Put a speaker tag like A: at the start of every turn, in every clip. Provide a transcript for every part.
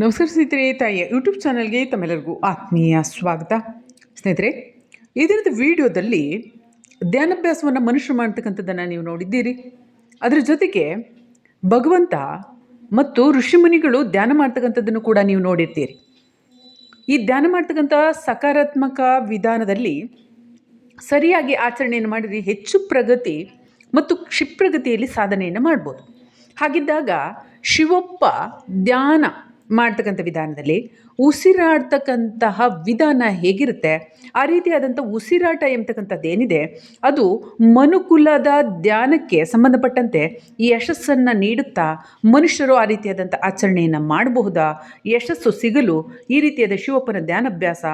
A: ನಮಸ್ಕಾರ ಸ್ನೇಹಿತರೆ, ತಾಯಿಯ ಯೂಟ್ಯೂಬ್ ಚಾನಲ್ಗೆ ತಮ್ಮೆಲ್ಲರಿಗೂ ಆತ್ಮೀಯ ಸ್ವಾಗತ. ಸ್ನೇಹಿತರೆ ಇದರದ ವಿಡಿಯೋದಲ್ಲಿ ಧ್ಯಾನಾಭ್ಯಾಸವನ್ನು ಮನುಷ್ಯರು ಮಾಡ್ತಕ್ಕಂಥದ್ದನ್ನು ನೀವು ನೋಡಿದ್ದೀರಿ. ಅದರ ಜೊತೆಗೆ ಭಗವಂತ ಮತ್ತು ಋಷಿಮುನಿಗಳು ಧ್ಯಾನ ಮಾಡ್ತಕ್ಕಂಥದ್ದನ್ನು ಕೂಡ ನೀವು ನೋಡಿರ್ತೀರಿ. ಈ ಧ್ಯಾನ ಮಾಡ್ತಕ್ಕಂಥ ಸಕಾರಾತ್ಮಕ ವಿಧಾನದಲ್ಲಿ ಸರಿಯಾಗಿ ಆಚರಣೆಯನ್ನು ಮಾಡಿದರೆ ಹೆಚ್ಚು ಪ್ರಗತಿ ಮತ್ತು ಕ್ಷಿಪ್ರಗತಿಯಲ್ಲಿ ಸಾಧನೆಯನ್ನು ಮಾಡ್ಬೋದು. ಹಾಗಿದ್ದಾಗ ಶಿವಪ್ಪ ಧ್ಯಾನ ಮಾಡ್ತಕ್ಕಂಥ ವಿಧಾನದಲ್ಲಿ ಉಸಿರಾಡ್ತಕ್ಕಂತಹ ವಿಧಾನ ಹೇಗಿರುತ್ತೆ? ಆ ರೀತಿಯಾದಂಥ ಉಸಿರಾಟ ಎಂಬತಕ್ಕಂಥದ್ದು ಏನಿದೆ ಅದು ಮನುಕುಲದ ಧ್ಯಾನಕ್ಕೆ ಸಂಬಂಧಪಟ್ಟಂತೆ ಯಶಸ್ಸನ್ನು ನೀಡುತ್ತಾ ಮನುಷ್ಯರು ಆ ರೀತಿಯಾದಂಥ ಆಚರಣೆಯನ್ನು ಮಾಡಬಹುದಾ? ಯಶಸ್ಸು ಸಿಗಲು ಈ ರೀತಿಯಾದ ಶಿವಪ್ಪನ ಧ್ಯಾನಾಭ್ಯಾಸ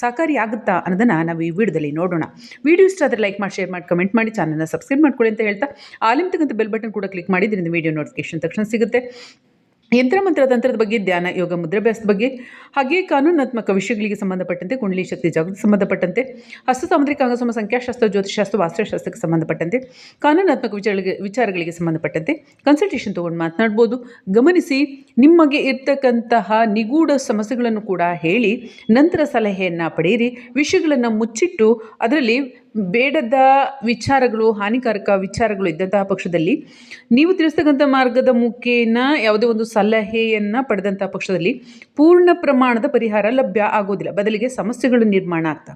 A: ಸಹಕಾರಿಯಾಗುತ್ತಾ ಅನ್ನೋದನ್ನು ನಾವು ಈ ವಿಡಿಯೋದಲ್ಲಿ ನೋಡೋಣ. ವಿಡಿಯೋ ಇಷ್ಟ ಆದರೆ ಲೈಕ್ ಮಾಡಿ, ಶೇರ್ ಮಾಡಿ, ಕಮೆಂಟ್ ಮಾಡಿ, ಚಾನಲ್ನ ಸಬ್ಸ್ಕ್ರೈಬ್ ಮಾಡ್ಕೊಳ್ಳಿ ಅಂತ ಹೇಳ್ತಾ ಆಲಿಮ್ತಕ್ಕಂಥ ಬೆಲ್ ಬಟನ್ ಕೂಡ ಕ್ಲಿಕ್ ಮಾಡಿ ಇದರಿಂದ ವಿಡಿಯೋ ನೋಟಿಫಿಕೇಶನ್ ತಕ್ಷಣ ಸಿಗುತ್ತೆ. ಯಂತ್ರ ಮಂತ್ರ ತಂತ್ರದ ಬಗ್ಗೆ, ಧ್ಯಾನ, ಯೋಗ, ಮುದ್ರಾಭ್ಯಾಸದ ಬಗ್ಗೆ, ಹಾಗೆಯೇ ಕಾನೂನಾತ್ಮಕ ವಿಷಯಗಳಿಗೆ ಸಂಬಂಧಪಟ್ಟಂತೆ, ಕುಂಡಲಿ ಶಕ್ತಿ, ಜಾಗೃತಿ ಸಂಬಂಧಪಟ್ಟಂತೆ, ಹಸ್ತ ಸಾಮುದ್ರಿಕ ಅಂಗಸಮ ಸಂಖ್ಯಾಶಾಸ್ತ್ರ ಜ್ಯೋತಿಷಾಸ್ತ್ರ ವಾಸ್ತುಶಾಸ್ತ್ರಕ್ಕೆ ಸಂಬಂಧಪಟ್ಟಂತೆ, ಕಾನೂನಾತ್ಮಕ ವಿಚಾರಗಳಿಗೆ ವಿಚಾರಗಳಿಗೆ ಸಂಬಂಧಪಟ್ಟಂತೆ ಕನ್ಸಲ್ಟೇಷನ್ ತೊಗೊಂಡು ಮಾತನಾಡ್ಬೋದು. ಗಮನಿಸಿ, ನಿಮಗೆ ಇರ್ತಕ್ಕಂತಹ ನಿಗೂಢ ಸಮಸ್ಯೆಗಳನ್ನು ಕೂಡ ಹೇಳಿ, ನಂತರ ಸಲಹೆಯನ್ನು ಪಡೆಯಿರಿ. ವಿಷಯಗಳನ್ನು ಮುಚ್ಚಿಟ್ಟು, ಅದರಲ್ಲಿ ಬೇಡದ ವಿಚಾರಗಳು, ಹಾನಿಕಾರಕ ವಿಚಾರಗಳು ಇದ್ದಂತಹ ಪಕ್ಷದಲ್ಲಿ, ನೀವು ತಿಳಿಸ್ತಕ್ಕಂಥ ಮಾರ್ಗದ ಮುಖೇನ ಯಾವುದೇ ಒಂದು ಸಲಹೆಯನ್ನು ಪಡೆದಂಥ ಪಕ್ಷದಲ್ಲಿ ಪೂರ್ಣ ಪ್ರಮಾಣದ ಪರಿಹಾರ ಲಭ್ಯ ಆಗೋದಿಲ್ಲ ಬದಲಿಗೆ ಸಮಸ್ಯೆಗಳು ನಿರ್ಮಾಣ ಆಗ್ತಾ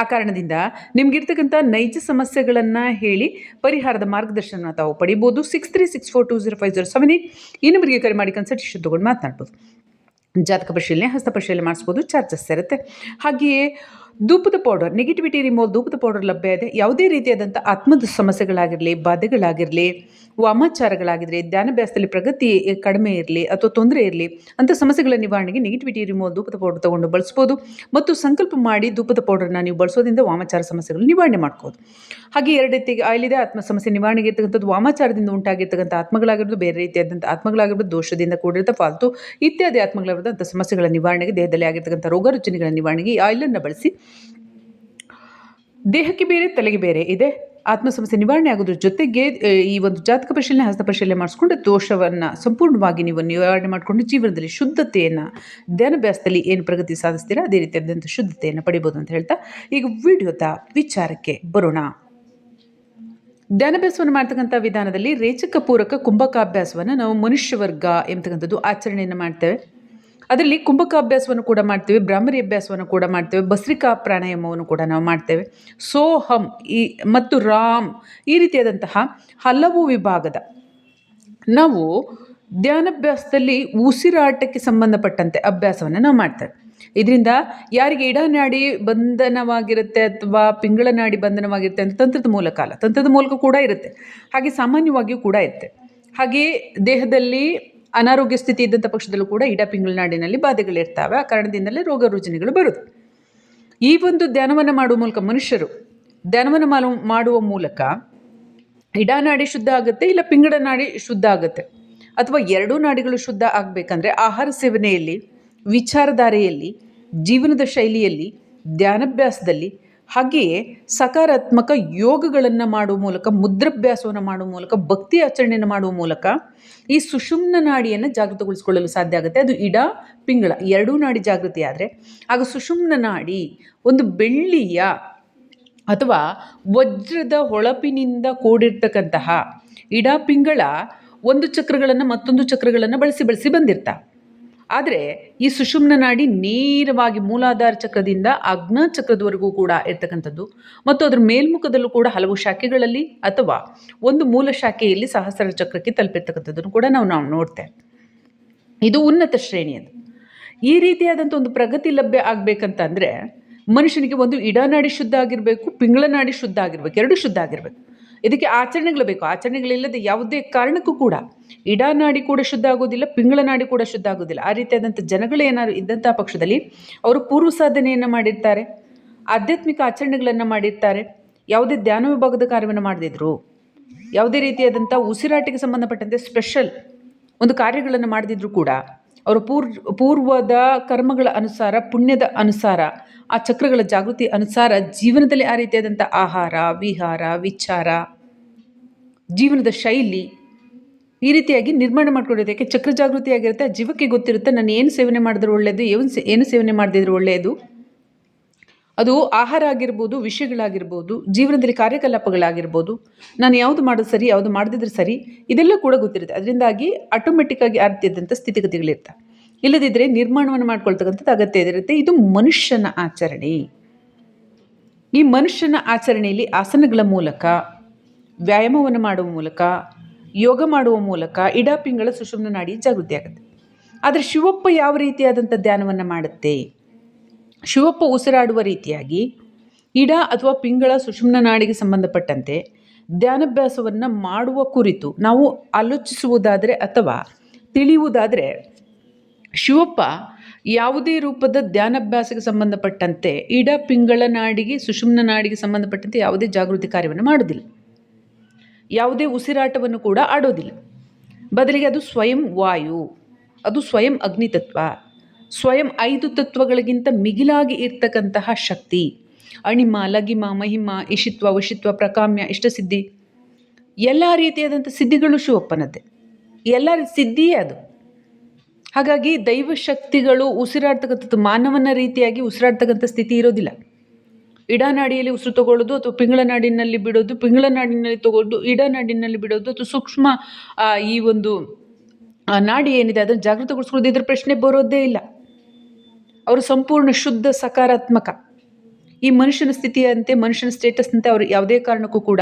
A: ಆ ಕಾರಣದಿಂದ ನಿಮಗಿರ್ತಕ್ಕಂಥ ನೈಜ ಸಮಸ್ಯೆಗಳನ್ನು ಹೇಳಿ ಪರಿಹಾರದ ಮಾರ್ಗದರ್ಶನ ತಾವು ಪಡಿಬೋದು. Six three six four two zero five zero seven eight ಈ ಕರೆ ಮಾಡಿ ಕನ್ಸಲ್ಟೇಷನ್ ತೊಗೊಂಡು ಮಾತನಾಡ್ಬೋದು ಜಾತಕ ಪರಿಶೀಲನೆ, ಹಸ್ತ ಪರಿಶೀಲನೆ ಮಾಡಿಸ್ಬೋದು. ಚಾರ್ಜಸ್ ಇರುತ್ತೆ. ಹಾಗೆಯೇ ಧೂಪದ ಪೌಡರ್ ನೆಗೆಟಿವಿಟಿ ರಿಮೋಲ್ ಧೂಪದ ಪೌಡರ್ ಲಭ್ಯ ಇದೆ. ಯಾವುದೇ ರೀತಿಯಾದಂಥ ಆತ್ಮದ ಸಮಸ್ಯೆಗಳಾಗಿರಲಿ, ಬಾಧೆಗಳಾಗಿರಲಿ ವಾಮಾಚಾರಗಳಾಗಿರಲಿ ಧ್ಯಾನಾಭ್ಯಾಸದಲ್ಲಿ ಪ್ರಗತಿ ಕಡಿಮೆ ಇರಲಿ ಅಥವಾ ತೊಂದರೆ ಇರಲಿ, ಅಂಥ ಸಮಸ್ಯೆಗಳ ನಿವಾರಣೆಗೆ ನೆಗೆಟಿವಿಟಿ ರಿಮೂವ್ ಧೂಪದ ಪೌಡರ್ ತೊಗೊಂಡು ಬಳಸ್ಬೋದು. ಮತ್ತು ಸಂಕಲ್ಪ ಮಾಡಿ ಧೂಪದ ಪೌಡರ್ನ ನೀವು ಬಳಸೋದ್ರಿಂದ ವಾಮಾಚಾರ ಸಮಸ್ಯೆಗಳು ನಿವಾರಣೆ ಮಾಡ್ಬೋದು. ಹಾಗೆ ಎರಡು ರೀತಿಗೆ ಆಯಿಲ್ ಇದೆ, ಆತ್ಮ ಸಮಸ್ಯೆ ನಿವಾರಣೆಗೆ ಇರ್ತಕ್ಕಂಥದ್ದು ವಾಮಾಚಾರದಿಂದ ಉಂಟಾಗಿರ್ತಕ್ಕಂಥ ಆತ್ಮಗಳಾಗಿರ್ಬೋದು, ಬೇರೆ ರೀತಿಯಾದಂಥ ಆತ್ಮಗಳಾಗಿರ್ಬೋದು, ದೋಷದಿಂದ ಕೂಡಿರ್ತ ಫಾಲ್ತು ಇತ್ಯಾದಿ ಆತ್ಮಗಳಾಗಿರೋದಂಥ ಸಮಸ್ಯೆಗಳ ನಿವಾರಣೆಗೆ ದೇಹದಲ್ಲಿ ಆಗಿರ್ತಕ್ಕಂಥ ರೋಗ ರುಚಿನಿಗಳ ನಿವಾರಣೆಗೆ ಈ ಆಯಿಲನ್ನು ಬಳಸಿ ದೇಹಕ್ಕೆ ಬೇರೆ, ತಲೆಗೆ ಬೇರೆ ಇದೆ. ಆತ್ಮ ಸಮಸ್ಯೆ ನಿವಾರಣೆ ಆಗೋದ್ರ ಜೊತೆಗೆ ಈ ಒಂದು ಜಾತಕ ಪರಿಶೀಲನೆ, ಹಸ್ತ ಪರಿಶೀಲನೆ ಮಾಡಿಸ್ಕೊಂಡು ದೋಷವನ್ನು ಸಂಪೂರ್ಣವಾಗಿ ನೀವು ನಿವಾರಣೆ ಮಾಡಿಕೊಂಡು ಜೀವನದಲ್ಲಿ ಶುದ್ಧತೆಯನ್ನು ಧ್ಯಾನಾಭ್ಯಾಸದಲ್ಲಿ ಏನು ಪ್ರಗತಿ ಸಾಧಿಸ್ತೀರಾ, ಅದೇ ರೀತಿಯಾದಂಥ ಶುದ್ಧತೆಯನ್ನು ಪಡಿಬೋದು ಅಂತ ಹೇಳ್ತಾ, ಈಗ ವಿಡಿಯೋದ ವಿಚಾರಕ್ಕೆ ಬರೋಣ. ಧ್ಯಾನಾಭ್ಯಾಸವನ್ನು ಮಾಡ್ತಕ್ಕಂಥ ವಿಧಾನದಲ್ಲಿ ರೇಚಕ ಪೂರಕ ಕುಂಭಕಾಭ್ಯಾಸವನ್ನು ನಾವು ಮನುಷ್ಯ ವರ್ಗ ಎಂಬತಕ್ಕಂಥದ್ದು ಆಚರಣೆಯನ್ನು ಮಾಡ್ತೇವೆ. ಅದರಲ್ಲಿ ಕುಂಭಕಾಭ್ಯಾಸವನ್ನು ಕೂಡ ಮಾಡ್ತೇವೆ ಬ್ರಾಹ್ಮರಿ ಅಭ್ಯಾಸವನ್ನು ಕೂಡ ಮಾಡ್ತೇವೆ, ಬಸ್ರಿಕಾ ಪ್ರಾಣಾಯಾಮವನ್ನು ಕೂಡ ನಾವು ಮಾಡ್ತೇವೆ. ಸೋಹಂ ಈ ಮತ್ತು ರಾಮ್ ಈ ರೀತಿಯಾದಂತಹ ಹಲವು ವಿಭಾಗದ ನಾವು ಧ್ಯಾನಭ್ಯಾಸದಲ್ಲಿ ಉಸಿರಾಟಕ್ಕೆ ಸಂಬಂಧಪಟ್ಟಂತೆ ಅಭ್ಯಾಸವನ್ನು ನಾವು ಮಾಡ್ತೇವೆ. ಇದರಿಂದ ಯಾರಿಗೆ ಇಡನಾಡಿ ಬಂಧನವಾಗಿರುತ್ತೆ ಅಥವಾ ಪಿಂಗಳ ನಾಡಿ ಬಂಧನವಾಗಿರುತ್ತೆ ಅಂತ ತಂತ್ರದ ಮೂಲಕ ಅಲ್ಲ, ತಂತ್ರದ ಮೂಲಕ ಕೂಡ ಇರುತ್ತೆ. ಹಾಗೆ ಸಾಮಾನ್ಯವಾಗಿಯೂ ಕೂಡ ಇರುತ್ತೆ. ಹಾಗೆ ದೇಹದಲ್ಲಿ ಅನಾರೋಗ್ಯ ಸ್ಥಿತಿ ಇದ್ದಂಥ ಪಕ್ಷದಲ್ಲೂ ಕೂಡ ಇಡ ಪಿಂಗಳನಾಡಿನಲ್ಲಿ ಬಾಧೆಗಳಿರ್ತವೆ ಆ ಕಾರಣದಿಂದಲೇ ರೋಗ ರುಜಿನಿಗಳು ಬರುತ್ತೆ ಈ ಒಂದು ಧ್ಯಾನವನ್ನು ಮಾಡುವ ಮೂಲಕ ಮನುಷ್ಯರು, ಧ್ಯಾನವನ್ನು ಮಾಡು ಮಾಡುವ ಮೂಲಕ ಇಡಾನಾಡಿ ಶುದ್ಧ ಆಗುತ್ತೆ, ಇಲ್ಲ ಪಿಂಗಡ ನಾಡಿ ಶುದ್ಧ ಆಗುತ್ತೆ? ಅಥವಾ ಎರಡೂ ನಾಡಿಗಳು ಶುದ್ಧ ಆಗಬೇಕಂದ್ರೆ ಆಹಾರ ಸೇವನೆಯಲ್ಲಿ, ವಿಚಾರಧಾರೆಯಲ್ಲಿ, ಜೀವನದ ಶೈಲಿಯಲ್ಲಿ, ಧ್ಯಾನಾಭ್ಯಾಸದಲ್ಲಿ ಹಾಗೆಯೇ ಸಕಾರಾತ್ಮಕ ಯೋಗಗಳನ್ನು ಮಾಡುವ ಮೂಲಕ, ಮುದ್ರಾಭ್ಯಾಸವನ್ನು ಮಾಡುವ ಮೂಲಕ, ಭಕ್ತಿ ಆಚರಣೆಯನ್ನು ಮಾಡುವ ಮೂಲಕ ಈ ಸುಷುಮ್ನ ನಾಡಿಯನ್ನು ಜಾಗೃತಗೊಳಿಸಿಕೊಳ್ಳಲು ಸಾಧ್ಯ ಆಗುತ್ತೆ. ಅದು ಇಡ, ಪಿಂಗಳ ಎರಡೂ ನಾಡಿ ಜಾಗೃತಿ ಆದರೆ, ಆಗ ಸುಷುಮ್ನ ನಾಡಿ ಒಂದು ಬೆಳ್ಳಿಯ ಅಥವಾ ವಜ್ರದ ಹೊಳಪಿನಿಂದ ಕೂಡಿರ್ತಕ್ಕಂತಹ ಇಡ, ಪಿಂಗಳ ಒಂದು ಚಕ್ರಗಳನ್ನು ಮತ್ತೊಂದು ಚಕ್ರಗಳನ್ನು ಬಳಸಿ ಬಳಸಿ ಬಂದಿರ್ತಾವೆ. ಆದರೆ ಈ ಸುಷುಮ್ನ ನಾಡಿ ನೇರವಾಗಿ ಮೂಲಾಧಾರ ಚಕ್ರದಿಂದ ಅಗ್ನ ಚಕ್ರದವರೆಗೂ ಕೂಡ ಇರ್ತಕ್ಕಂಥದ್ದು. ಮತ್ತು ಅದರ ಮೇಲ್ಮುಖದಲ್ಲೂ ಕೂಡ ಹಲವು ಶಾಖೆಗಳಲ್ಲಿ ಅಥವಾ ಒಂದು ಮೂಲ ಶಾಖೆಯಲ್ಲಿ ಸಹಸ್ರ ಚಕ್ರಕ್ಕೆ ತಲುಪಿರ್ತಕ್ಕಂಥದ್ದನ್ನು ಕೂಡ ನಾವು ನಾವು ನೋಡ್ತೇವೆ. ಇದು ಉನ್ನತ ಶ್ರೇಣಿಯದು ಈ ರೀತಿಯಾದಂಥ ಒಂದು ಪ್ರಗತಿ ಲಭ್ಯ ಆಗಬೇಕಂತಂದರೆ ಮನುಷ್ಯನಿಗೆ ಒಂದು ಇಡನಾಡಿ ಶುದ್ಧ ಆಗಿರಬೇಕು ಪಿಂಗಳ ನಾಡಿ ಶುದ್ಧ ಆಗಿರಬೇಕು, ಎರಡು ಶುದ್ಧ ಆಗಿರಬೇಕು. ಇದಕ್ಕೆ ಆಚರಣೆಗಳು ಬೇಕು. ಆಚರಣೆಗಳಿಲ್ಲದೆ ಯಾವುದೇ ಕಾರಣಕ್ಕೂ ಕೂಡ ಇಡನಾಡಿ ಕೂಡ ಶುದ್ಧ ಆಗೋದಿಲ್ಲ ಪಿಂಗಳ ನಾಡಿ ಕೂಡ ಶುದ್ಧ ಆಗೋದಿಲ್ಲ ಆ ರೀತಿಯಾದಂಥ ಜನಗಳು ಏನಾದ್ರು ಇದ್ದಂಥ ಪಕ್ಷದಲ್ಲಿ ಅವರು ಪೂರ್ವ ಸಾಧನೆಯನ್ನು ಮಾಡಿರ್ತಾರೆ, ಆಧ್ಯಾತ್ಮಿಕ ಆಚರಣೆಗಳನ್ನು ಮಾಡಿರ್ತಾರೆ, ಯಾವುದೇ ಧ್ಯಾನ ವಿಭಾಗದ ಕಾರ್ಯವನ್ನು ಮಾಡದಿದ್ರು. ಯಾವುದೇ ರೀತಿಯಾದಂಥ ಉಸಿರಾಟಕ್ಕೆ ಸಂಬಂಧಪಟ್ಟಂತೆ ಸ್ಪೆಷಲ್ ಒಂದು ಕಾರ್ಯಗಳನ್ನು ಮಾಡದಿದ್ರು ಕೂಡ ಅವರು ಪೂರ್, ಪೂರ್ವದ ಕರ್ಮಗಳ ಅನುಸಾರ, ಪುಣ್ಯದ ಅನುಸಾರ, ಆ ಚಕ್ರಗಳ ಜಾಗೃತಿ ಅನುಸಾರ ಜೀವನದಲ್ಲಿ ಆ ರೀತಿಯಾದಂಥ ಆಹಾರ, ವಿಹಾರ, ವಿಚಾರ, ಜೀವನದ ಶೈಲಿ ಈ ರೀತಿಯಾಗಿ ನಿರ್ಮಾಣ ಮಾಡ್ಕೊಂಡಿರುತ್ತೆ. ಯಾಕೆ? ಚಕ್ರ ಜಾಗೃತಿ ಆಗಿರುತ್ತೆ ಜೀವಕ್ಕೆ ಗೊತ್ತಿರುತ್ತೆ, ನಾನು ಏನು ಸೇವನೆ ಮಾಡಿದ್ರೆ ಒಳ್ಳೆಯದು ಏನು ಏನು ಸೇವನೆ ಮಾಡದಿದ್ರೆ ಒಳ್ಳೆಯದು ಅದು ಆಹಾರ ಆಗಿರ್ಬೋದು, ವಿಷಯಗಳಾಗಿರ್ಬೋದು, ಜೀವನದಲ್ಲಿ ಕಾರ್ಯಕಲಾಪಗಳಾಗಿರ್ಬೋದು, ನಾನು ಯಾವುದು ಮಾಡೋದು ಸರಿ, ಯಾವುದು ಮಾಡದಿದ್ರೆ ಸರಿ, ಇದೆಲ್ಲ ಕೂಡ ಗೊತ್ತಿರುತ್ತೆ. ಅದರಿಂದಾಗಿ ಆಟೋಮೆಟಿಕ್ಕಾಗಿ ಆಗ್ತಿದ್ದಂಥ ಸ್ಥಿತಿಗತಿಗಳಿರ್ತವೆ ಇಲ್ಲದಿದ್ದರೆ ನಿರ್ಮಾಣವನ್ನು ಮಾಡ್ಕೊಳ್ತಕ್ಕಂಥದ್ದು ಅಗತ್ಯ ಇದಿರುತ್ತೆ. ಇದು ಮನುಷ್ಯನ ಆಚರಣೆ. ಈ ಮನುಷ್ಯನ ಆಚರಣೆಯಲ್ಲಿ ಆಸನಗಳ ಮೂಲಕ, ವ್ಯಾಯಾಮವನ್ನು ಮಾಡುವ ಮೂಲಕ, ಯೋಗ ಮಾಡುವ ಮೂಲಕ ಇಡಾಪಿಂಗಳ ಸುಷುಮ್ನ ನಾಡಿ ಜಾಗೃತಿ ಆಗುತ್ತೆ ಆದರೆ ಶಿವಪ್ಪ ಯಾವ ರೀತಿಯಾದಂಥ ಧ್ಯಾನವನ್ನು ಮಾಡುತ್ತೆ? ಶಿವಪ್ಪ ಉಸಿರಾಡುವ ರೀತಿಯಾಗಿ ಇಡ ಅಥವಾ ಪಿಂಗಳ ಸುಷುಮ್ನ ನಾಡಿಗೆ ಸಂಬಂಧಪಟ್ಟಂತೆ ಧ್ಯಾನಾಭ್ಯಾಸವನ್ನು ಮಾಡುವ ಕುರಿತು ನಾವು ಆಲೋಚಿಸುವುದಾದರೆ ಅಥವಾ ತಿಳಿಯುವುದಾದರೆ ಶಿವಪ್ಪ ಯಾವುದೇ ರೂಪದ ಧ್ಯಾನಾಭ್ಯಾಸಕ್ಕೆ ಸಂಬಂಧಪಟ್ಟಂತೆ ಇಡ, ಪಿಂಗಳ ನಾಡಿಗೆ, ಸುಷುಮ್ನ ನಾಡಿಗೆ ಸಂಬಂಧಪಟ್ಟಂತೆ ಯಾವುದೇ ಜಾಗೃತಿ ಕಾರ್ಯವನ್ನು ಮಾಡೋದಿಲ್ಲ. ಯಾವುದೇ ಉಸಿರಾಟವನ್ನು ಕೂಡ ಆಡೋದಿಲ್ಲ. ಬದಲಿಗೆ ಅದು ಸ್ವಯಂ ವಾಯು, ಅದು ಸ್ವಯಂ ಅಗ್ನಿತತ್ವ. ಸ್ವಯಂ ಐದು ತತ್ವಗಳಿಗಿಂತ ಮಿಗಿಲಾಗಿ ಇರ್ತಕ್ಕಂತಹ ಶಕ್ತಿ. ಅಣಿಮ, ಲಗಿಮ, ಮಹಿಮ ಇಷಿತ್ವ ವಶಿತ್ವ ಪ್ರಕಾಮ್ಯ, ಇಷ್ಟಸಿದ್ಧಿ. ಎಲ್ಲ ರೀತಿಯಾದಂಥ ಸಿದ್ಧಿಗಳು ಶಿವಪ್ಪನದ್ದೇ. ಎಲ್ಲ ಸಿದ್ಧಿಯೇ ಅದು. ಹಾಗಾಗಿ ದೈವ ಶಕ್ತಿಗಳು ಉಸಿರಾಡ್ತಕ್ಕಂಥದ್ದು ಮಾನವನ ರೀತಿಯಾಗಿ ಉಸಿರಾಡ್ತಕ್ಕಂಥ ಸ್ಥಿತಿ ಇರೋದಿಲ್ಲ. ಇಡನಾಡಿಯಲ್ಲಿ ಉಸಿರು ತಗೊಳ್ಳೋದು ಅಥವಾ ಪಿಂಗಳ ನಾಡಿನಲ್ಲಿ ಬಿಡೋದು, ಪಿಂಗಳ ನಾಡಿನಲ್ಲಿ ತಗೊಳ್ಳೋದು ಇಡನಾಡಿನಲ್ಲಿ ಬಿಡೋದು ಅಥವಾ ಸೂಕ್ಷ್ಮ ಈ ಒಂದು ನಾಡಿ ಏನಿದೆ ಅದನ್ನು ಜಾಗೃತಗೊಳಿಸ್ಕೊಳ್ಳೋದು ಇದ್ರ ಪ್ರಶ್ನೆ ಬರೋದೇ ಇಲ್ಲ. ಅವರು ಸಂಪೂರ್ಣ ಶುದ್ಧ ಸಕಾರಾತ್ಮಕ. ಈ ಮನುಷ್ಯನ ಸ್ಥಿತಿಯಂತೆ, ಮನುಷ್ಯನ ಸ್ಟೇಟಸ್ನಂತೆ ಅವರು ಯಾವುದೇ ಕಾರಣಕ್ಕೂ ಕೂಡ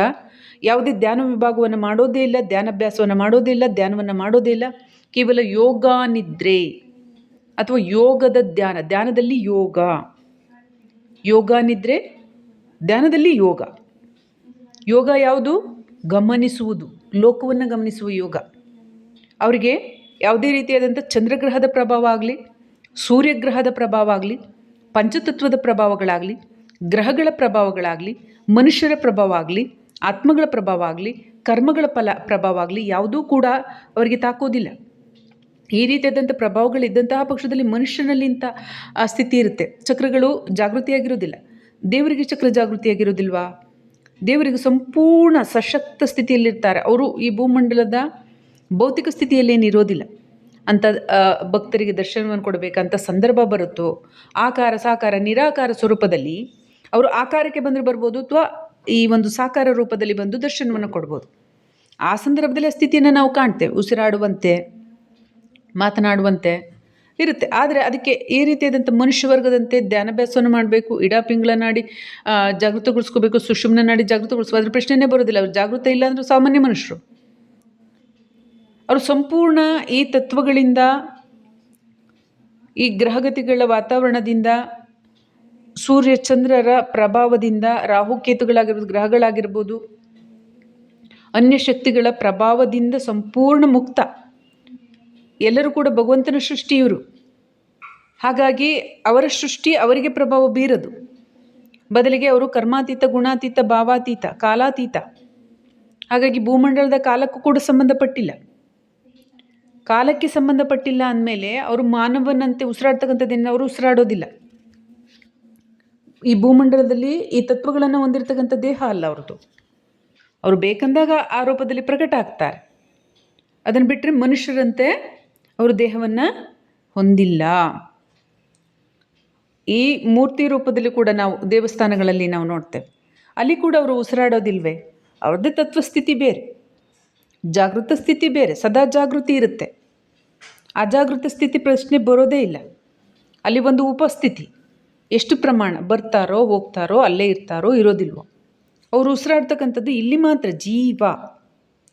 A: ಯಾವುದೇ ಧ್ಯಾನ ವಿಭಾಗವನ್ನು ಮಾಡೋದೇ ಇಲ್ಲ, ಧ್ಯಾನಾಭ್ಯಾಸವನ್ನು ಮಾಡೋದೇ ಇಲ್ಲ, ಧ್ಯಾನವನ್ನು ಮಾಡೋದೇ ಇಲ್ಲ. ಕೇವಲ ಯೋಗ ನಿದ್ರೆ ಅಥವಾ ಯೋಗದ ಧ್ಯಾನ, ಧ್ಯಾನದಲ್ಲಿ ಯೋಗ. ಯೋಗ ನಿದ್ರೆ, ಧ್ಯಾನದಲ್ಲಿ ಯೋಗ. ಯೋಗ ಯಾವುದು? ಗಮನಿಸುವುದು, ಲೋಕವನ್ನು ಗಮನಿಸುವ ಯೋಗ. ಅವರಿಗೆ ಯಾವುದೇ ರೀತಿಯಾದಂಥ ಚಂದ್ರಗ್ರಹದ ಪ್ರಭಾವ ಆಗಲಿ ಸೂರ್ಯಗ್ರಹದ ಪ್ರಭಾವ ಆಗಲಿ, ಪಂಚತತ್ವದ ಪ್ರಭಾವಗಳಾಗಲಿ, ಗ್ರಹಗಳ ಪ್ರಭಾವಗಳಾಗಲಿ, ಮನುಷ್ಯರ ಪ್ರಭಾವ ಆಗಲಿ, ಆತ್ಮಗಳ ಪ್ರಭಾವ ಆಗಲಿ, ಕರ್ಮಗಳ ಫಲ ಪ್ರಭಾವ ಆಗಲಿ ಯಾವುದೂ ಕೂಡ ಅವರಿಗೆ ತಾಕೋದಿಲ್ಲ. ಈ ರೀತಿಯಾದಂಥ ಪ್ರಭಾವಗಳಿದ್ದಂತಹ ಪಕ್ಷದಲ್ಲಿ ಮನುಷ್ಯನಲ್ಲಿ ಇಂಥ ಸ್ಥಿತಿ ಇರುತ್ತೆ. ಚಕ್ರಗಳು ಜಾಗೃತಿಯಾಗಿರೋದಿಲ್ಲ ದೇವರಿಗೆ ಚಕ್ರ ಜಾಗೃತಿಯಾಗಿರೋದಿಲ್ವಾ ದೇವರಿಗೆ ಸಂಪೂರ್ಣ ಸಶಕ್ತ ಸ್ಥಿತಿಯಲ್ಲಿರ್ತಾರೆ. ಅವರು ಈ ಭೂಮಂಡಲದ ಭೌತಿಕ ಸ್ಥಿತಿಯಲ್ಲಿ ಆ, ಭಕ್ತರಿಗೆ ದರ್ಶನವನ್ನು ಕೊಡಬೇಕಂತ ಸಂದರ್ಭ ಬರುತ್ತೋ ಆಕಾರ ಸಾಕಾರ ನಿರಾಕಾರ ಸ್ವರೂಪದಲ್ಲಿ ಅವರು ಆಕಾರಕ್ಕೆ ಬಂದರೆ ಬರ್ಬೋದು ಅಥವಾ ಈ ಒಂದು ಸಾಕಾರ ರೂಪದಲ್ಲಿ ಬಂದು ದರ್ಶನವನ್ನು ಕೊಡ್ಬೋದು. ಆ ಸಂದರ್ಭದಲ್ಲಿ ಸ್ಥಿತಿಯನ್ನು ನಾವು ಕಾಣ್ತೇವೆ. ಉಸಿರಾಡುವಂತೆ ಮಾತನಾಡುವಂತೆ ಇರುತ್ತೆ. ಆದರೆ ಅದಕ್ಕೆ ಈ ರೀತಿಯಾದಂಥ ಮನುಷ್ಯ ವರ್ಗದಂತೆ ಧ್ಯಾನಾಭ್ಯಾಸವನ್ನು ಮಾಡಬೇಕು ಇಡಾ ಪಿಂಗಳ ನಾಡಿ ಆ, ಜಾಗೃತಗೊಳಿಸ್ಕೋಬೇಕು ಸುಷುಮ್ನ ನಾಡಿ ಜಾಗೃತಗೊಳಿಸ್ಬೋದು ಅದ್ರ ಪ್ರಶ್ನೆನೇ ಬರೋದಿಲ್ಲ. ಅವ್ರು ಜಾಗೃತ ಇಲ್ಲ ಅಂದರೂ ಸಾಮಾನ್ಯ ಮನುಷ್ಯರು. ಅವರು ಸಂಪೂರ್ಣ ಈ ತತ್ವಗಳಿಂದ, ಈ ಗ್ರಹಗತಿಗಳ ವಾತಾವರಣದಿಂದ, ಸೂರ್ಯ ಚಂದ್ರರ ಪ್ರಭಾವದಿಂದ ರಾಹುಕೇತುಗಳಾಗಿರ್ಬೋದು ಗ್ರಹಗಳಾಗಿರ್ಬೋದು, ಅನ್ಯ ಶಕ್ತಿಗಳ ಪ್ರಭಾವದಿಂದ ಸಂಪೂರ್ಣ ಮುಕ್ತ. ಎಲ್ಲರೂ ಕೂಡ ಭಗವಂತನ ಸೃಷ್ಟಿ ಇವರು ಹಾಗಾಗಿ ಅವರ ಸೃಷ್ಟಿ ಅವರಿಗೆ ಪ್ರಭಾವ ಬೀರದು. ಬದಲಿಗೆ ಅವರು ಕರ್ಮಾತೀತ, ಗುಣಾತೀತ, ಭಾವಾತೀತ, ಕಾಲಾತೀತ. ಹಾಗಾಗಿ ಭೂಮಂಡಲದ ಕಾಲಕ್ಕೂ ಕೂಡ ಸಂಬಂಧಪಟ್ಟಿಲ್ಲ. ಕಾಲಕ್ಕೆ ಸಂಬಂಧಪಟ್ಟಿಲ್ಲ ಅಂದಮೇಲೆ ಅವರು ಮಾನವನಂತೆ ಉಸಿರಾಡ್ತಕ್ಕಂಥದ್ದನ್ನು ಅವರು ಉಸಿರಾಡೋದಿಲ್ಲ. ಈ ಭೂಮಂಡಲದಲ್ಲಿ ಈ ತತ್ವಗಳನ್ನು ಹೊಂದಿರತಕ್ಕಂಥ ದೇಹ ಅಲ್ಲ ಅವ್ರದ್ದು. ಅವರು ಬೇಕಂದಾಗ ಆ ರೂಪದಲ್ಲಿ ಪ್ರಕಟ ಆಗ್ತಾರೆ. ಅದನ್ನು ಬಿಟ್ಟರೆ ಮನುಷ್ಯರಂತೆ ಅವರು ದೇಹವನ್ನು ಹೊಂದಿಲ್ಲ. ಈ ಮೂರ್ತಿ ರೂಪದಲ್ಲಿ ಕೂಡ ನಾವು ದೇವಸ್ಥಾನಗಳಲ್ಲಿ ನಾವು ನೋಡ್ತೇವೆ. ಅಲ್ಲಿ ಕೂಡ ಅವರು ಉಸಿರಾಡೋದಿಲ್ವೇ? ಅವ್ರದ್ದೇ ತತ್ವಸ್ಥಿತಿ ಬೇರೆ. ಜಾಗೃತ ಸ್ಥಿತಿ ಬೇರೆ, ಸದಾ ಜಾಗೃತಿ ಇರುತ್ತೆ. ಅಜಾಗೃತ ಸ್ಥಿತಿ ಪ್ರಶ್ನೆ ಬರೋದೇ ಇಲ್ಲ. ಅಲ್ಲಿ ಒಂದು ಉಪಸ್ಥಿತಿ. ಎಷ್ಟು ಪ್ರಮಾಣ, ಬರ್ತಾರೋ, ಹೋಗ್ತಾರೋ, ಅಲ್ಲೇ ಇರ್ತಾರೋ, ಇರೋದಿಲ್ವೋ. ಅವರು ಉಸಿರಾಡ್ತಕ್ಕಂಥದ್ದು ಇಲ್ಲಿ ಮಾತ್ರ, ಜೀವ.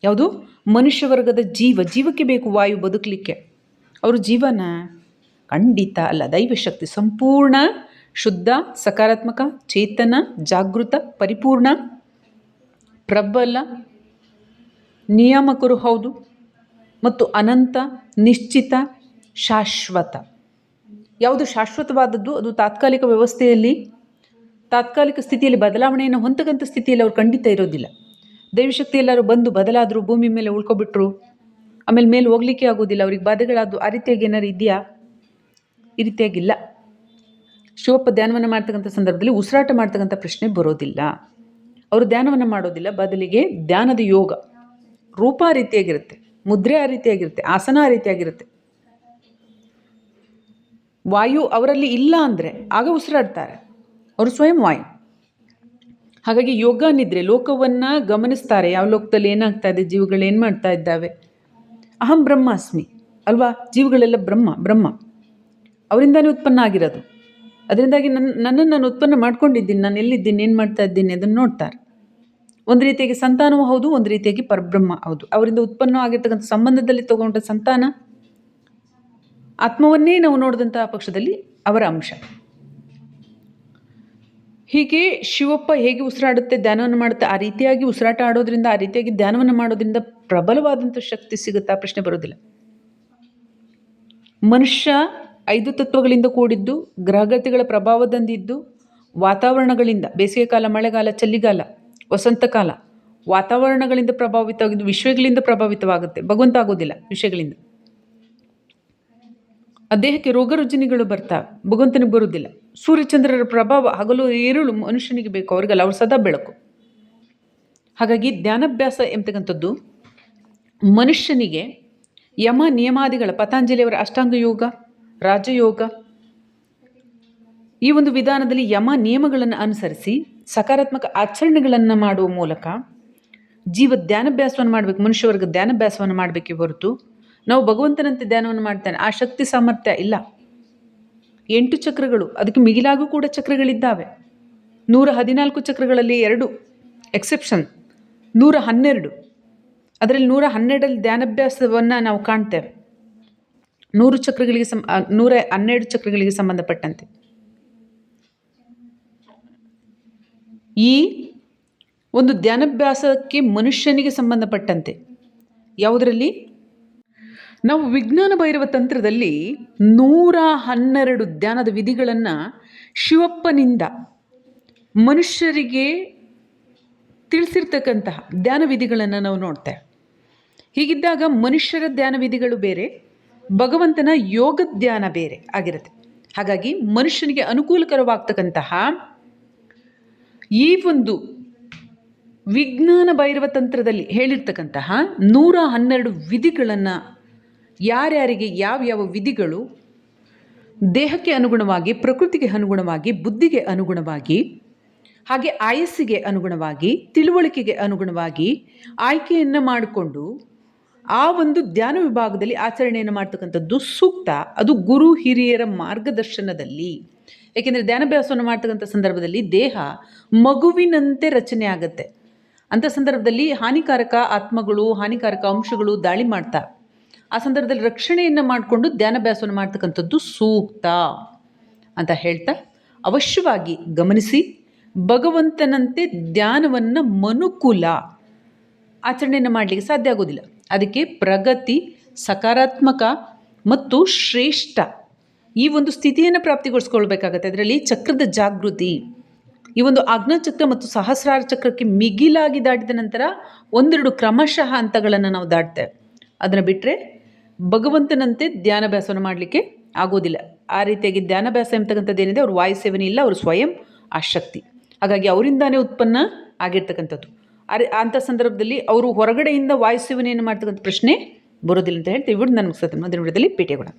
A: ಯಾವುದು? ಮನುಷ್ಯ ವರ್ಗದ ಜೀವ. ಜೀವಕ್ಕೆ ಬೇಕು ವಾಯು ಬದುಕಲಿಕ್ಕೆ. ಅವರು ಜೀವನ ಖಂಡಿತ ಅಲ್ಲ ದೈವಶಕ್ತಿ ಸಂಪೂರ್ಣ, ಶುದ್ಧ, ಸಕಾರಾತ್ಮಕ, ಚೇತನ, ಜಾಗೃತ, ಪರಿಪೂರ್ಣ, ಪ್ರಬಲ ನಿಯಾಮಕರು ಹೌದು ಮತ್ತು ಅನಂತ, ನಿಶ್ಚಿತ, ಶಾಶ್ವತ. ಯಾವುದು ಶಾಶ್ವತವಾದದ್ದು, ಅದು ತಾತ್ಕಾಲಿಕ ವ್ಯವಸ್ಥೆಯಲ್ಲಿ, ತಾತ್ಕಾಲಿಕ ಸ್ಥಿತಿಯಲ್ಲಿ ಬದಲಾವಣೆಯನ್ನು ಹೊಂದಕ್ಕಂಥ ಸ್ಥಿತಿಯಲ್ಲಿ ಅವ್ರು ಖಂಡಿತ ಇರೋದಿಲ್ಲ. ದೈವಶಕ್ತಿ ಎಲ್ಲರೂ ಬಂದು ಬದಲಾದರೂ ಭೂಮಿ ಮೇಲೆ ಉಳ್ಕೊಬಿಟ್ರು, ಆಮೇಲೆ ಮೇಲೆ ಹೋಗ್ಲಿಕ್ಕೆ ಆಗೋದಿಲ್ಲ ಅವ್ರಿಗೆ ಬಾಧೆಗಳಾದವು ಆ ರೀತಿಯಾಗಿ ಏನಾರು ಇದೆಯಾ? ಈ ರೀತಿಯಾಗಿಲ್ಲ. ಶಿವಪ್ಪ ಧ್ಯಾನವನ್ನು ಮಾಡ್ತಕ್ಕಂಥ ಸಂದರ್ಭದಲ್ಲಿ ಉಸಿರಾಟ ಮಾಡ್ತಕ್ಕಂಥ ಪ್ರಶ್ನೆ ಬರೋದಿಲ್ಲ. ಅವರು ಧ್ಯಾನವನ್ನು ಮಾಡೋದಿಲ್ಲ, ಬದಲಿಗೆ ಧ್ಯಾನದ ಯೋಗ. ರೂಪ ಆ ರೀತಿಯಾಗಿರುತ್ತೆ, ಮುದ್ರೆ ಆ ರೀತಿಯಾಗಿರುತ್ತೆ, ಆಸನ ಆ ರೀತಿಯಾಗಿರುತ್ತೆ. ವಾಯು ಅವರಲ್ಲಿ ಇಲ್ಲ ಅಂದರೆ ಆಗ ಉಸಿರಾಡ್ತಾರೆ. ಅವರು ಸ್ವಯಂ ವಾಯು. ಹಾಗಾಗಿ ಯೋಗ ನಿದ್ರೆ, ಲೋಕವನ್ನು ಗಮನಿಸ್ತಾರೆ. ಯಾವ ಲೋಕದಲ್ಲಿ ಏನಾಗ್ತಾ ಇದೆ, ಜೀವಗಳು ಏನು ಮಾಡ್ತಾ ಇದ್ದಾವೆ? ಅಹಂ ಬ್ರಹ್ಮಾಸ್ಮಿ ಅಲ್ವಾ? ಜೀವಗಳೆಲ್ಲ ಬ್ರಹ್ಮ ಬ್ರಹ್ಮ. ಅವರಿಂದಾನೇ ಉತ್ಪನ್ನ ಆಗಿರೋದು. ಅದರಿಂದಾಗಿ ನನ್ನ ನನ್ನನ್ನು ನಾನು ಉತ್ಪನ್ನ ಮಾಡ್ಕೊಂಡಿದ್ದೀನಿ, ನಾನು ಎಲ್ಲಿದ್ದೀನಿ, ಏನು ಮಾಡ್ತಾ ಇದ್ದೀನಿ ಅದನ್ನು ನೋಡ್ತಾರೆ. ಒಂದು ರೀತಿಯಾಗಿ ಸಂತಾನವೂ ಹೌದು, ಒಂದು ರೀತಿಯಾಗಿ ಪರಬ್ರಹ್ಮ ಹೌದು. ಅವರಿಂದ ಉತ್ಪನ್ನ ಆಗಿರ್ತಕ್ಕಂಥ ಸಂಬಂಧದಲ್ಲಿ ತಗೊಂಡ ಸಂತಾನ ಆತ್ಮವನ್ನೇ ನಾವು ನೋಡಿದಂತಹ ಪಕ್ಷದಲ್ಲಿ ಅವರ ಅಂಶ. ಹೀಗೆ ಶಿವಪ್ಪ ಹೇಗೆ ಉಸಿರಾಡುತ್ತೆ, ಧ್ಯಾನವನ್ನು ಮಾಡುತ್ತೆ, ಆ ರೀತಿಯಾಗಿ ಉಸಿರಾಟ ಆಡೋದ್ರಿಂದ, ಆ ರೀತಿಯಾಗಿ ಧ್ಯಾನವನ್ನು ಮಾಡೋದ್ರಿಂದ ಪ್ರಬಲವಾದಂಥ ಶಕ್ತಿ ಸಿಗುತ್ತಾ ಪ್ರಶ್ನೆ ಬರೋದಿಲ್ಲ. ಮನುಷ್ಯ ಐದು ತತ್ವಗಳಿಂದ ಕೂಡಿದ್ದು, ಗ್ರಹಗತಿಗಳ ಪ್ರಭಾವದಿಂದಿದ್ದು, ವಾತಾವರಣಗಳಿಂದ ಬೇಸಿಗೆ ಕಾಲ ಮಳೆಗಾಲ, ಚಳಿಗಾಲ ವಸಂತಕಾಲ ವಾತಾವರಣಗಳಿಂದ ಪ್ರಭಾವಿತವಾಗಿದ್ದು ವಿಷಯಗಳಿಂದ ಪ್ರಭಾವಿತವಾಗುತ್ತೆ. ಭಗವಂತ ಆಗೋದಿಲ್ಲ ವಿಷಯಗಳಿಂದ. ದೇಹಕ್ಕೆ ರೋಗ ರುಜಿನಿಗಳು ಬರ್ತಾವೆ. ಭಗವಂತನಿಗೆ ಬರುವುದಿಲ್ಲ. ಸೂರ್ಯಚಂದ್ರರ ಪ್ರಭಾವ ಹಗಲು ಏರುಳು ಮನುಷ್ಯನಿಗೆ ಬೇಕು. ಅವ್ರಿಗಲ್ಲ ಅವ್ರು ಸದಾ ಬೆಳಕು. ಹಾಗಾಗಿ ಧ್ಯಾನಾಭ್ಯಾಸ ಎಂಬತಕ್ಕಂಥದ್ದು ಮನುಷ್ಯನಿಗೆ ಯಮ ನಿಯಮಾದಿಗಳ, ಪತಾಂಜಲಿಯವರ ಅಷ್ಟಾಂಗ ಯೋಗ, ರಾಜಯೋಗ ಈ ಒಂದು ವಿಧಾನದಲ್ಲಿ ಯಮ ನಿಯಮಗಳನ್ನು ಅನುಸರಿಸಿ ಸಕಾರಾತ್ಮಕ ಆಚರಣೆಗಳನ್ನು ಮಾಡುವ ಮೂಲಕ ಜೀವ ಧ್ಯಾನಾಭ್ಯಾಸವನ್ನು ಮಾಡಬೇಕು, ಮನುಷ್ಯವರ್ಗ ಧ್ಯಾನಾಭ್ಯಾಸವನ್ನು ಮಾಡಬೇಕೇ ಹೊರತು ನಾವು ಭಗವಂತನಂತೆ ಧ್ಯಾನವನ್ನು ಮಾಡ್ತಾನೆ, ಆ ಶಕ್ತಿ ಸಾಮರ್ಥ್ಯ ಇಲ್ಲ. ಎಂಟು ಚಕ್ರಗಳು, ಅದಕ್ಕೆ ಮಿಗಿಲಾಗೂ ಕೂಡ ಚಕ್ರಗಳಿದ್ದಾವೆ. ನೂರ ಹದಿನಾಲ್ಕು ಚಕ್ರಗಳಲ್ಲಿ ಎರಡು ಎಕ್ಸೆಪ್ಷನ್ ನೂರ ಹನ್ನೆರಡು. ಅದರಲ್ಲಿ ನೂರ ಹನ್ನೆರಡಲ್ಲಿ ಧ್ಯಾನಾಭ್ಯಾಸವನ್ನು ನಾವು ಕಾಣ್ತೇವೆ. ನೂರು ಚಕ್ರಗಳಿಗೆ ಸಂ ನೂರ ಹನ್ನೆರಡು ಚಕ್ರಗಳಿಗೆ ಸಂಬಂಧಪಟ್ಟಂತೆ. ಈ ಒಂದು ಧ್ಯಾನಭ್ಯಾಸಕ್ಕೆ ಮನುಷ್ಯನಿಗೆ ಸಂಬಂಧಪಟ್ಟಂತೆ. ಯಾವುದರಲ್ಲಿ? ನಾವು ವಿಜ್ಞಾನ ಭೈರವ ತಂತ್ರದಲ್ಲಿ ನೂರ ಹನ್ನೆರಡು ಧ್ಯಾನದ ವಿಧಿಗಳನ್ನು ಶಿವಪ್ಪನಿಂದ ಮನುಷ್ಯರಿಗೆ ತಿಳಿಸಿರ್ತಕ್ಕಂತಹ ಧ್ಯಾನ ವಿಧಿಗಳನ್ನು ನಾವು ನೋಡ್ತೇವೆ. ಹೀಗಿದ್ದಾಗ ಮನುಷ್ಯರ ಧ್ಯಾನ ವಿಧಿಗಳು ಬೇರೆ, ಭಗವಂತನ ಯೋಗ ಧ್ಯಾನ ಬೇರೆ ಆಗಿರುತ್ತೆ. ಹಾಗಾಗಿ ಮನುಷ್ಯನಿಗೆ ಅನುಕೂಲಕರವಾಗ್ತಕ್ಕಂತಹ ಈ ಒಂದು ವಿಜ್ಞಾನ ಭೈರವ ತಂತ್ರದಲ್ಲಿ ಹೇಳಿರ್ತಕ್ಕಂತಹ ನೂರ ಹನ್ನೆರಡು ವಿಧಿಗಳನ್ನು ಯಾರ್ಯಾರಿಗೆ ಯಾವ್ಯಾವ ವಿಧಿಗಳು ದೇಹಕ್ಕೆ ಅನುಗುಣವಾಗಿ, ಪ್ರಕೃತಿಗೆ ಅನುಗುಣವಾಗಿ, ಬುದ್ಧಿಗೆ ಅನುಗುಣವಾಗಿ, ಹಾಗೆ ಆಯಸ್ಸಿಗೆ ಅನುಗುಣವಾಗಿ, ತಿಳುವಳಿಕೆಗೆ ಅನುಗುಣವಾಗಿ ಆಯ್ಕೆಯನ್ನು ಮಾಡಿಕೊಂಡು ಆ ಒಂದು ಧ್ಯಾನ ವಿಭಾಗದಲ್ಲಿ ಆಚರಣೆಯನ್ನು ಮಾಡ್ತಕ್ಕಂಥದ್ದು ಸೂಕ್ತ. ಅದು ಗುರು ಹಿರಿಯರ ಮಾರ್ಗದರ್ಶನದಲ್ಲಿ. ಏಕೆಂದರೆ ಧ್ಯಾನಾಭ್ಯಾಸವನ್ನು ಮಾಡ್ತಕ್ಕಂಥ ಸಂದರ್ಭದಲ್ಲಿ ದೇಹ ಮಗುವಿನಂತೆ ರಚನೆ ಆಗುತ್ತೆ. ಅಂಥ ಸಂದರ್ಭದಲ್ಲಿ ಹಾನಿಕಾರಕ ಆತ್ಮಗಳು, ಹಾನಿಕಾರಕ ಅಂಶಗಳು ದಾಳಿ ಮಾಡ್ತಾ. ಆ ಸಂದರ್ಭದಲ್ಲಿ ರಕ್ಷಣೆಯನ್ನು ಮಾಡಿಕೊಂಡು ಧ್ಯಾನಾಭ್ಯಾಸವನ್ನು ಮಾಡ್ತಕ್ಕಂಥದ್ದು ಸೂಕ್ತ ಅಂತ ಹೇಳ್ತಾ. ಅವಶ್ಯವಾಗಿ ಗಮನಿಸಿ, ಭಗವಂತನಂತೆ ಧ್ಯಾನವನ್ನು ಮನುಕುಲ ಆಚರಣೆಯನ್ನು ಮಾಡಲಿಕ್ಕೆ ಸಾಧ್ಯ ಆಗೋದಿಲ್ಲ. ಅದಕ್ಕೆ ಪ್ರಗತಿ, ಸಕಾರಾತ್ಮಕ ಮತ್ತು ಶ್ರೇಷ್ಠ ಈ ಒಂದು ಸ್ಥಿತಿಯನ್ನು ಪ್ರಾಪ್ತಿಗೊಳಿಸ್ಕೊಳ್ಬೇಕಾಗತ್ತೆ. ಅದರಲ್ಲಿ ಚಕ್ರದ ಜಾಗೃತಿ, ಈ ಒಂದು ಆಜ್ಞಾಚಕ್ರ ಮತ್ತು ಸಹಸ್ರಾರ ಚಕ್ರಕ್ಕೆ ಮಿಗಿಲಾಗಿ ದಾಟಿದ ನಂತರ ಒಂದೆರಡು ಕ್ರಮಶಃ ಹಂತಗಳನ್ನು ನಾವು ದಾಟ್ತೇವೆ. ಅದನ್ನು ಬಿಟ್ಟರೆ ಭಗವಂತನಂತೆ ಧ್ಯಾನಾಭ್ಯಾಸವನ್ನು ಮಾಡಲಿಕ್ಕೆ ಆಗೋದಿಲ್ಲ. ಆ ರೀತಿಯಾಗಿ ಧ್ಯಾನಾಭ್ಯಾಸ ಎಂಬತಕ್ಕಂಥದ್ದು ಏನಿದೆ, ಅವ್ರ ವಾಯು ಸೇವನೆ ಇಲ್ಲ, ಅವರು ಸ್ವಯಂ ಆ ಶಕ್ತಿ. ಹಾಗಾಗಿ ಅವರಿಂದಾನೇ ಉತ್ಪನ್ನ ಆಗಿರ್ತಕ್ಕಂಥದ್ದು. ಅರೆ, ಅಂಥ ಸಂದರ್ಭದಲ್ಲಿ ಅವರು ಹೊರಗಡೆಯಿಂದ ವಾಯು ಸೇವನೆಯನ್ನು ಮಾಡ್ತಕ್ಕಂಥ ಪ್ರಶ್ನೆ ಬರೋದಿಲ್ಲ ಅಂತ ಹೇಳ್ತೀವಿ ಇವ್ರು ನನ್ನ ಮುಗಿಸ್ತೇನೆ ಮುಂದಿನ ಭೇಟಿಯಾಗೋಣ